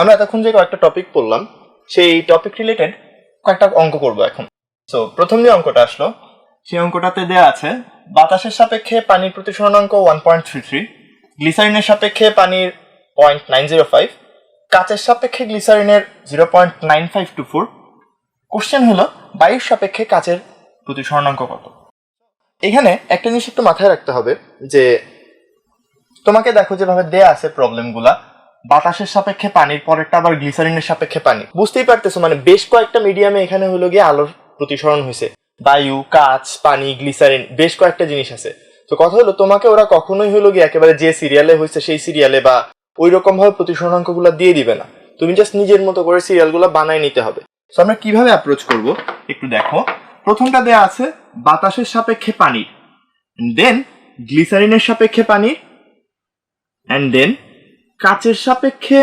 আমরা এতক্ষণ যে কয়েকটা টপিক পড়লাম, সেই টপিক রিলেটেড কয়েকটা অঙ্ক করব এখন। সো প্রথম যে অঙ্কটা আসলো, সেই অঙ্কটাতে দেয়া আছে, বাতাসের সাপেক্ষে পানির প্রতিসরণাঙ্ক ওয়ান পয়েন্ট থ্রি থ্রি গ্লিসারিনের সাপেক্ষে পানির পয়েন্ট নাইন জিরো ফাইভ কাচের সাপেক্ষে গ্লিসারিনের zero point nine five two four question হলো বায়ুর সাপেক্ষে কাচের প্রতিসরণাঙ্ক কত? এখানে একটা জিনিস একটু মাথায় রাখতে হবে যে, তোমাকে দেখো যেভাবে দেয়া আছে প্রবলেমগুলা বাতাসের সাপেক্ষে পানির পরেরটা আবার গ্লিসারিনের সাপেক্ষে পানি। বুঝতেই পারতেছো মানে বেশ কয়েকটা মিডিয়ামে এখানে হলো গিয়ে আলোর প্রতিসরণ হয়েছে। বায়ু, কাচ, পানি গ্লিসারিন বেশ কয়েকটা জিনিস আছে। তো কথা হলো, তোমাকে ওরা কখনোই হলো গিয়ে একেবারে যে সিরিয়ালে হয়েছে সেই সিরিয়ালে বা ওই রকম ভাবে প্রতিসরণাঙ্কগুলো দিয়ে দিবে না। তুমি জাস্ট নিজের মতো করে সিরিয়ালগুলো বানায় নিতে হবে। তো আমরা কীভাবে অ্যাপ্রোচ করব? একটু দেখো। প্রথমটা দেয়া আছে, বাতাসের সাপেক্ষে পানির দেন গ্লিসারিনের সাপেক্ষে পানির অ্যান্ড দেন কাচের সাপেক্ষে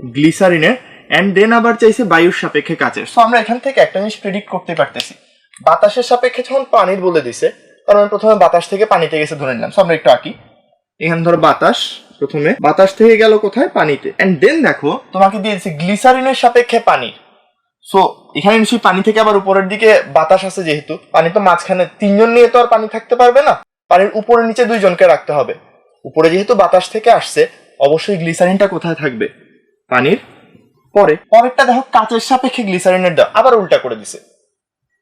গ্লিসারিনের অ্যান্ড দেন আবার চাইছে বায়ুর সাপেক্ষে কাচের। সো আমরা এখান থেকে একটা জিনিস প্রেডিক্ট করতে পারতেছি। বাতাসের সাপেক্ষে যখন পানির বলে দিছে, তার মানে প্রথমে বাতাস থেকে পানিতে গেছে, ধরে নিলাম। সো আমরা একটু আঁকি। এখানে ধরো বাতাস, প্রথমে। বাতাস থেকে গেল কোথায়? পানিতে। অ্যান্ড দেন দেখো, তোমাকে দিয়েছে গ্লিসারিনের সাপেক্ষে পানি। সো এখানে নিশ্চয়ই পানি থেকে আবার উপরের দিকে বাতাস আছে যেহেতু। পানি তো মাঝখানে, তিনজন নিয়ে তো আর পানি থাকতে পারবে না। পানির উপরে নিচে দুইজনকে রাখতে হবে। উপরে যেহেতু বাতাস থেকে আসছে অবশ্যই গ্লিসারিনটা কোথায় থাকবে? পানির? পরে। পরেরটা দেখো, কাচের সাপেক্ষে গ্লিসারিনের দাও আবার উল্টা করে দিছে।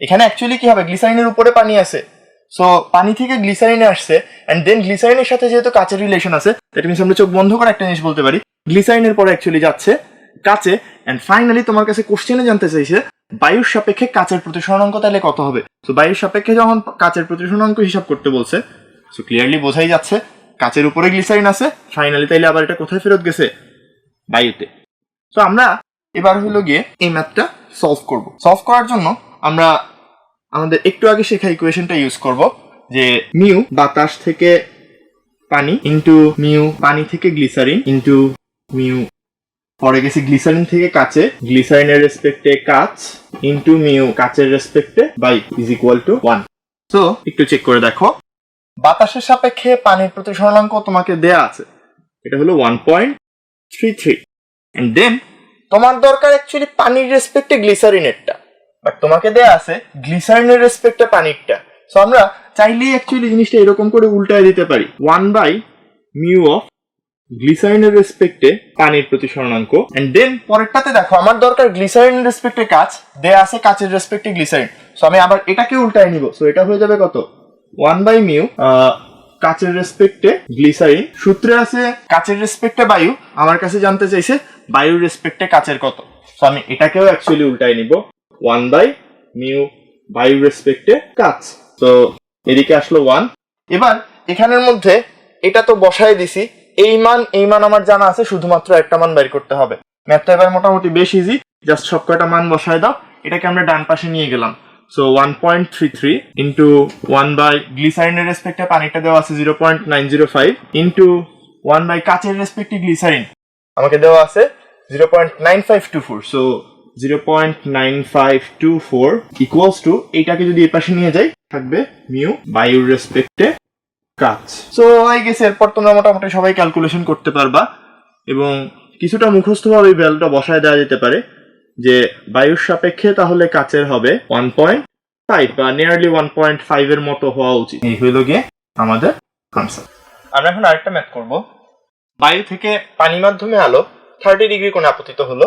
এখানে অ্যাকচুয়ালি কি হবে? গ্লিসারিনের উপরে পানি আছে। সো পানি থেকে গ্লিসারিনে আসছে এন্ড দেন গ্লিসারিনের সাথে যেহেতু কাচের রিলেশন আছে দ্যাট মিনস আমরা চোখ বন্ধ করে একটা জিনিস বলতে পারি। গ্লিসারিনের পরে অ্যাকচুয়ালি যাচ্ছে, কাচে এন্ড ফাইনালি তোমার কাছে কোশ্চেনে জানতে চাইছে, বায়ুর সাপেক্ষে কাচের প্রতিসরণাঙ্ক তাহলে কত হবে? তো বায়ুর সাপেক্ষে যখন কাচের প্রতিসরণাঙ্ক হিসাব করতে বলছে সো ক্লিয়ারলি বোঝাই যাচ্ছে কাচের উপরে গ্লিসারিন আছে। ফাইনালি তাইলে আবার এটা কোথায় ফেরত গেছে? বায়ুতে। তো আমরা এবার হলো গিয়ে এই ম্যাথটা সলভ করব। সলভ করার জন্য আমরা আমাদের একটু আগে শেখা ইকুয়েশনটা ইউজ করব যে মিউ বাতাস থেকে পানি ইনটু মিউ পানি থেকে গ্লিসারিন ইনটু মিউ পরে গেছি গ্লিসারিন থেকে কাচে। গ্লিসারিনের রেসপেক্টে কাচ ইনটু মিউ কাচের রেসপেক্টে by is equal to one তো একটু চেক করে দেখো। বাতাসের সাপেক্ষে পানির প্রতি প্রতিসরণাঙ্ক তোমাকে দেয়া আছে। এটা হলো one point three three and then তোমার দরকার অ্যাকচুয়ালি পানির রেসপেক্টে গ্লিসারিনেরটা বাট তোমাকে দেয়া আছে গ্লিসারিনের রেসপেক্টে পানিরটা। সো আমরা চাইলেই অ্যাকচুয়ালি জিনিসটা এরকম করে উল্টায় দিতে পারি। ওয়ান বাই মিউ অফ গ্লিসারিনের রেসপেক্টে পানির প্রতি প্রতিসরণাঙ্ক অ্যান্ড দেন পরেরটাতে দেখো, আমার দরকার গ্লিসারিনের রেসপেক্টে কাচ দেয়া আছে কাচের রেসপেক্টে গ্লিসারিন সো আমি আবার এটাকে উল্টায় নিব। সো এটা হয়ে যাবে কত? ওয়ান বাই মিউ কাচের রেসপেক্টে গ্লিসারিন সূত্রে আছে কাচের রেসপেক্টে বায়ু, আমার কাছে জানতে চাইছে বায়ুর রেসপেক্টে কাচের কত। সো আমি এটাকেও অ্যাকচুয়ালি উল্টায় নিব। ওয়ান বাই মিউ বায়ুর রেসপেক্টে কাচ। তো এদিকে আসলো ওয়ান এবার, এখানের মধ্যে এটা তো বসায় দিছি। এই মান এই মান আমার জানা আছে, শুধুমাত্র একটা মান বের করতে হবে। ম্যাথটা এবার মোটামুটি বেশ ইজি জাস্ট সব কয়টা মান বসায় দাও। এটাকে আমরা ডান পাশে নিয়ে গেলাম। So one point three three into one by গ্লিসারিনের রেসপেক্টে পানিটা দেওয়া আছে zero point nine zero five into one by কাচের রেসপেক্টে গ্লিসারিন আমাকে দেওয়া আছে zero point nine five two four so zero point nine five two four equals to এইটাকে যদি এ পাশে নিয়ে যাই, থাকবে মিউ বায়ুর রেসপেক্টে কাজ সো আই গেছে এরপর তোমরা মোটামুটি সবাই ক্যালকুলেশন করতে পারবা এবং কিছুটা মুখস্থভাবে ভ্যালুটা বসায় দেওয়া যেতে পারে। যে বায়ুর সাপেক্ষে তাহলে কাচের হবে ওয়ান পয়েন্ট ফাইভ বা নিয়ারলি ওয়ান পয়েন্ট ফাইভ এর মতো হওয়া উচিত। এই হইল গিয়ে আমাদের আনসার আমরা এখন আরেকটা ম্যাথ করব। বায়ু থেকে পানি মাধ্যমে আলো থার্টি ডিগ্রি কোণে আপতিত হলো।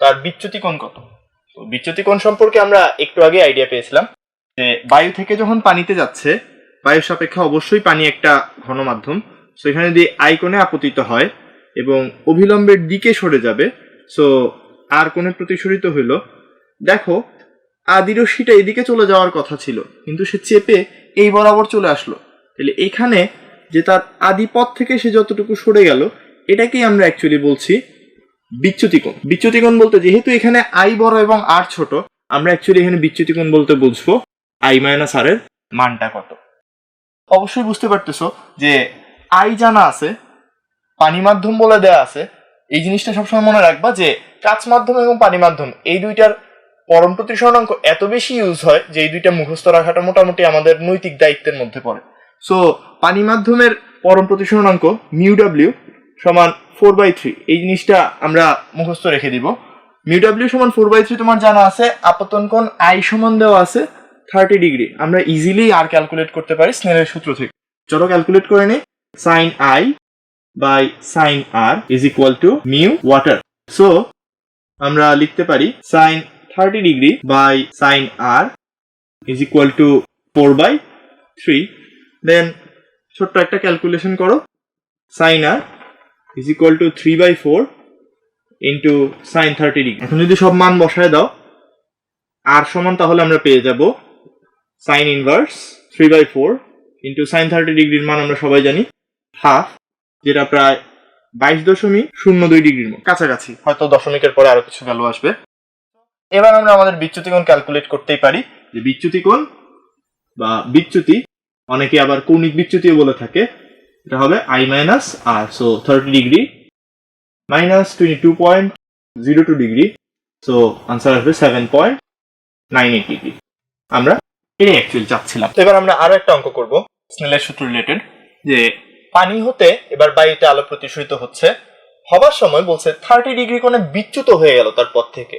তার বিচ্যুতি কোণ কত? তো বিচ্যুতি কোণ সম্পর্কে আমরা একটু আগে আইডিয়া পেয়েছিলাম যে বায়ু থেকে যখন পানিতে যাচ্ছে বায়ুর সাপেক্ষে অবশ্যই পানি একটা ঘন মাধ্যম। সো এখানে যদি আই কোণে আপতিত হয় এবং অভিলম্বের দিকে সরে যাবে সো আর কোণে প্রতিসরিত হইল, দেখো আদিরশ্মিটা এদিকে চলে যাওয়ার কথা ছিল, কিন্তু সে চেপে এই বরাবর চলে আসলো। তাহলে এখানে যে তার আদিপথ থেকে সে যতটুকু সরে গেল, এটাকেই আমরা অ্যাকচুয়ালি বলছি বিচ্যুতিকোণ। বিচ্যুতিকোণ বলতে যেহেতু এখানে আই বড় এবং আর ছোট, আমরা অ্যাকচুয়ালি এখানে বিচ্যুতিকোণ বলতে বুঝব আই মাইনাস আর এর মানটা কত। অবশ্যই বুঝতে পারতেছো যে আই জানা আছে, পানি মাধ্যম বলে দেয়া আছে এই জিনিসটা সবসময় মনে রাখবা যে কাচ মাধ্যম এবং পানি মাধ্যম, এই দুইটার পরম প্রতিসরণাঙ্ক এত বেশি ইউজ হয় যে এই দুইটা মুখস্থ রাখাটা মোটামুটি আমাদের নৈতিক দায়িত্বের মধ্যে পড়ে। সো পানি মাধ্যমের পরম প্রতিসরণাঙ্ক মিউ ডাব্লিউ সমান ফোর বাই থ্রি এই জিনিসটা আমরা মুখস্থ রেখে দিব। মিউ ডাব্লিউ সমান ফোর বাই থ্রি তোমার জানা আছে, আপতন কোণ আই সমান দেওয়া আছে থার্টি ডিগ্রি আমরা ইজিলি আর ক্যালকুলেট করতে পারি স্নেলের সূত্র থেকে। চলো ক্যালকুলেট করে নিই। Sine i by sine r is equal to mu water so আমরা লিখতে পারি sine thirty degree by sine r is equal to four by three then ছোট্ট একটা ক্যালকুলেশন করো। Sine r is equal to three by four into sine thirty degree এখন যদি সব মান বসায় দাও আর সমান তাহলে আমরা পেয়ে যাব sine inverse three by four into sine thirty ডিগ্রির মান আমরা সবাই জানি হাফ যেটা প্রায় বাইশ দশমিক শূন্য দুই ডিগ্রির মতো। কাছাকাছি। হয়তো দশমিকের পরে আরও কিছু ভ্যালু আসবে। এবার আমরা আমাদের বিচ্যুতি কোণ ক্যালকুলেট করতেই পারি। যে বিচ্যুতি কোণ বা বিচ্যুতি, অনেকে আবার কৌণিক বিচ্যুতিও বলে থাকে। এটা হবে i minus r so thirty degree minus twenty two point zero two degree so answer আসবে seven point nine eight degree আমরা এটাই অ্যাকচুয়ালি চাচ্ছিলাম। এবার আমরা আরও একটা অঙ্ক করব স্নেলের সূত্র রিলেটেড যে পানি হতে এবার বায়ুতে আলো প্রতিসরিত হচ্ছে। হবার সময় বলছে, থার্টি ডিগ্রি কোণে বিচ্যুত হয়ে গেল তার পথ থেকে।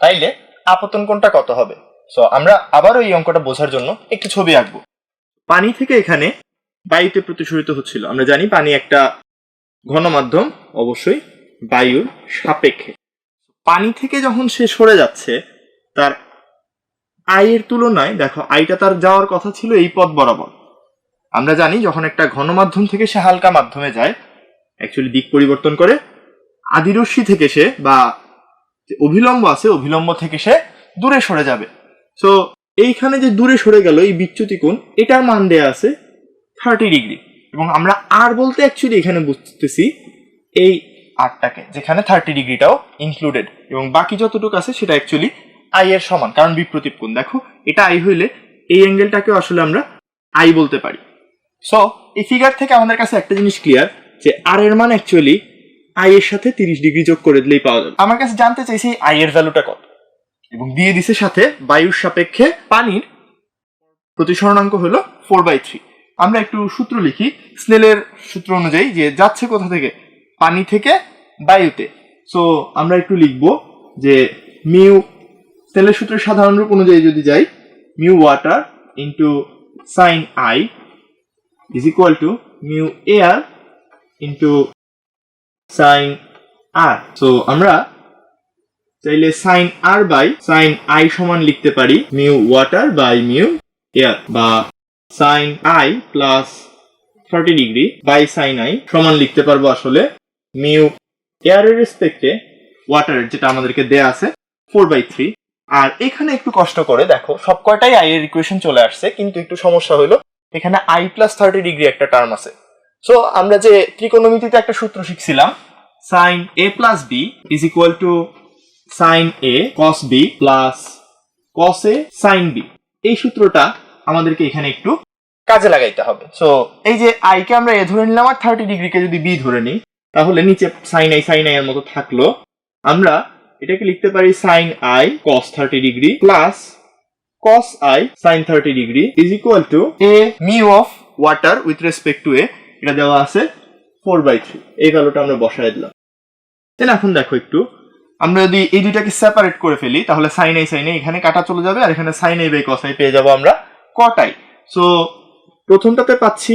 তাইলে আপতন কোণটা কত হবে? সো আমরা আবারও এই অঙ্কটা বোঝার জন্য একটি ছবি আঁকবো। পানি থেকে এখানে বায়ুতে প্রতিসরিত হচ্ছিল। আমরা জানি পানি একটা ঘন মাধ্যম অবশ্যই বায়ুর সাপেক্ষে। পানি থেকে যখন সে সরে যাচ্ছে, তার আয়ের তুলনায়, দেখো আইটা তার যাওয়ার কথা ছিল এই পথ বরাবর। আমরা জানি যখন একটা ঘন মাধ্যম থেকে সে হালকা মাধ্যমে যায় অ্যাকচুয়ালি দিক পরিবর্তন করে আদিরশ্মি থেকে সে বা অভিলম্ব আছে, অভিলম্ব থেকে সে দূরে সরে যাবে। সো এইখানে যে দূরে সরে গেল, এই বিচ্যুতি কোণ এটার মান দেয়া আছে থার্টি ডিগ্রি এবং আমরা আর বলতে অ্যাকচুয়ালি এখানে বুঝতেছি এই আরটাকে যেখানে থার্টি ডিগ্রিটাও ইনক্লুডেড এবং বাকি যতটুকু আছে, সেটা অ্যাকচুয়ালি আই এর সমান, কারণ বিপ্রতীপ কোণ দেখো, এটা আই হইলে এই অ্যাঙ্গেলটাকে আসলে আমরা আই বলতে পারি। সো এই ফিগার থেকে আমাদের কাছে একটা জিনিস ক্লিয়ার যে আর এর মান অ্যাকচুয়ালি আই এর সাথে তিরিশ ডিগ্রি যোগ করে দিলেই পাওয়া যাবে। আমার কাছে জানতে চাইছি আই এর ভ্যালুটা কত? এবং দিয়ে দিছে সাথে বায়ুর সাপেক্ষে পানির প্রতিসরণাঙ্ক হলো ফোর বাই থ্রি আমরা একটু সূত্র লিখি, স্নেলের সূত্র অনুযায়ী যে যাচ্ছে কোথা থেকে? পানি থেকে বায়ুতে। সো আমরা একটু লিখব যে মিউ, স্নেলের সূত্রের সাধারণ রূপ অনুযায়ী যদি যাই, mu water into sine i is equal to mu air into sine r so আমরা চাইলে sine r by sine i সমান লিখতে পারি mu water by mu air বা sine i plus thirty degree by sine i সমান লিখতে পারব আসলে মিউ এয়ারের রেসপেক্টে ওয়াটারের যেটা আমাদেরকে দেয়া আছে ফোর বাই থ্রি আর এখানে একটু কষ্ট করে দেখো সব কয়টাই আই এর ইকুয়েশন চলে আসছে, কিন্তু একটু সমস্যা হলো এখানে আই প্লাস থার্টি ডিগ্রি একটা টার্ম আছে। সো আমরা যে ত্রিকোণমিতিতে একটা সূত্র শিখছিলাম sine A plus B is equal to sine A cos B plus cos A sine B এই সূত্রটা আমাদেরকে এখানে একটু কাজে লাগাইতে হবে। সো এই যে আই কে আমরা এ ধরে নিলাম আর থার্টি ডিগ্রিকে যদি বি ধরে নিই, তাহলে নিচে সাইন আই সাইন আই এর মতো থাকল। আমরা এটাকে লিখতে পারি sine i cos thirty degree plus cos i sin 30 degree is equal to a mu of water with respect to a, এটা দেওয়া আছে 4 by 3 এই ভ্যালুটা আমরা বসায় দিলাম। দেন এখন দেখো একটু, আমরা যদি এই দুইটাকে সেপারেট করে ফেলি, তাহলে সাইন আই সাইন এখানে কাটা চলে যাবে আর এখানে sine i by cos i পেয়ে যাব আমরা i সো প্রথমটাতে পাচ্ছি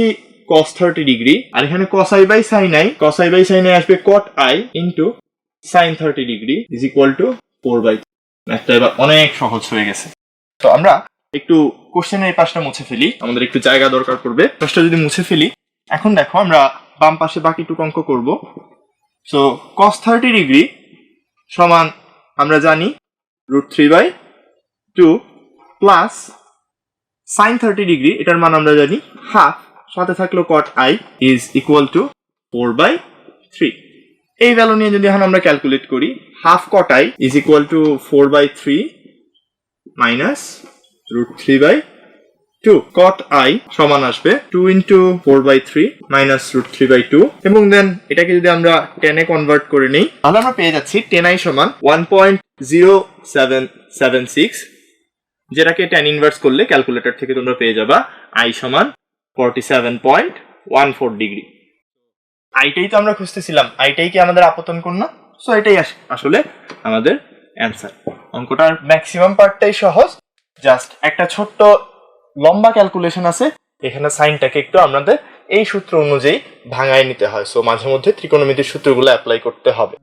cos 30 ডিগ্রি আর এখানে cos i by sin i, cos i by sin i আসবে cot i into sin 30 degree is equal to 4 by একটা এবার অনেক সহজ হয়ে গেছে। তো আমরা একটু কোশ্চেনের এই পাশটা মুছে ফেলি। আমাদের একটু জায়গা দরকার পড়বে। পাশটা যদি মুছে ফেলি, এখন দেখো আমরা বাম পাশে বাকিটুকু অঙ্ক করব। সো কস থার্টি ডিগ্রি সমান আমরা জানি root three by two plus sine thirty degree এটার মান আমরা জানি হাফ সাথে থাকল cot i is equal to four by three এই ভ্যালু নিয়ে যদি এখন আমরা ক্যালকুলেট করি half cot i is equal to four by three minus root three by two cot i সমান আসবে two into four by three minus root three by two এবং then এটাকে যদি আমরা টেনে কনভার্ট করে নিই, তাহলে আমরা পেয়ে যাচ্ছি টেন আই সমান one point zero seven seven six যেটাকে টেন ইনভার্স করলে ক্যালকুলেটর থেকে তোমরা পেয়ে যাবা আই সমান forty seven point one four degree আইটাই তো আমরা খুঁজতেছিলাম। আইটাই কি আমাদের আপতন কোণ না সো এটাই আস- আসলে আমাদের অ্যান্সার অঙ্কটার ম্যাক্সিমাম পার্টটাই সহজ। জাস্ট একটা ছোট্ট লম্বা ক্যালকুলেশন আছে। এখানে সাইনটাকে একটু আমাদের এই সূত্র অনুযায়ী ভাঙায় নিতে হয়। সো মাঝে মধ্যে ত্রিকোণমিতির সূত্রগুলো অ্যাপ্লাই করতে হবে।